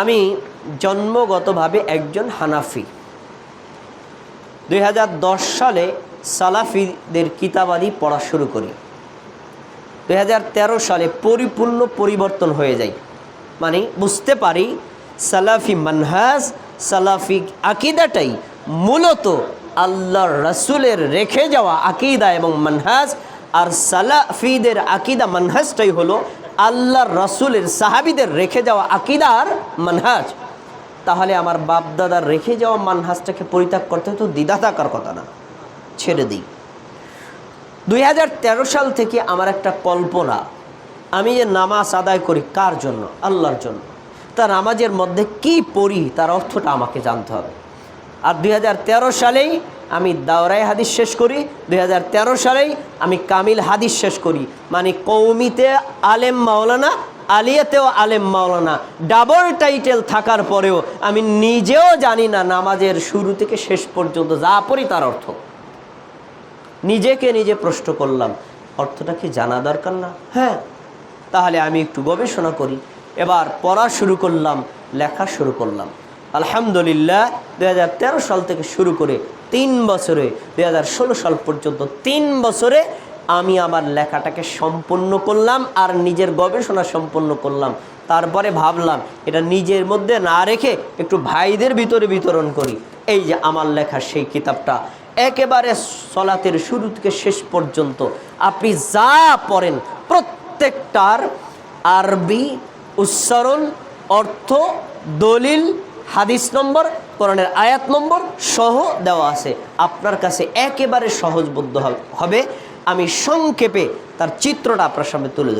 আমি জন্মগতভাবে একজন হানাফি। দুই হাজার দশ সালে সালাফিদের কিতাবাদি পড়া শুরু করি। দুই হাজার তেরো সালে পরিপূর্ণ পরিবর্তন হয়ে যায়। মানে বুঝতে পারি সালাফি মানহাজ, সালাফি আকিদাটাই মূলত আল্লাহর রাসূলের রেখে যাওয়া আকিদা এবং মানহাজ, আর সালাফিদের আকিদা মানহাজটাই হলো আল্লাহর রাসূলের সাহাবিদের রেখে যাওয়া আকিদার মানহাজ। তাহলে আমার বাপদাদার রেখে যাওয়া মানহাজটাকে পরিত্যাগ করতে তো দ্বিধা থাকার কথা না। ছেড়ে দিই। দুই হাজার তেরো সাল থেকে আমার একটা কল্পনা। আমি যে নামাজ আদায় করি কার জন্য? আল্লাহর জন্য। তা নামাজের মধ্যে কি পড়ি তার অর্থটা আমাকে জানতে হবে। আর দুই হাজার তেরো সালেই আমি দাওরাই হাদিস শেষ করি। দুই হাজার তেরো সালেই আমি কামিল হাদিস শেষ করি। মানে কৌমিতে আলেম মাওলানা, আলিয়াতেও আলেম মাওলানা। ডাবল টাইটেল থাকার পরেও আমি নিজেও জানি না নামাজের শুরু থেকে শেষ পর্যন্ত যা পড়ি তার অর্থ। নিজেকে নিজে প্রশ্ন করলাম, অর্থটা কি জানা দরকার না? হ্যাঁ তাহলে আমি একটু গবেষণা করি। এবার পড়া শুরু করলাম, লেখা শুরু করলাম। আলহামদুলিল্লাহ দু হাজার তেরো সাল থেকে শুরু করে তিন বছরে দু হাজার ষোলো সাল পর্যন্ত তিন বছরে আমি আমার লেখাটাকে সম্পূর্ণ করলাম আর নিজের গবেষণা সম্পন্ন করলাম। তারপরে ভাবলাম, এটা নিজের মধ্যে না রেখে একটু ভাইদের ভিতরে বিতরণ করি। এই যে আমার লেখা সেই কিতাবটা, একেবারে সলাতের শুরু থেকে শেষ পর্যন্ত। আপনি যা পড়েন, প্রত্যেকটার আরবি উচ্চারণ, অর্থ, দলিল, হাদিস নম্বর, কোরআনের আয়াত নম্বর সহ দেওয়া আছে। আপনার কাছে একেবারে সহজবোধ্য হবে। আমি সংক্ষেপে তার চিত্রটা আপনার সামনে তুলে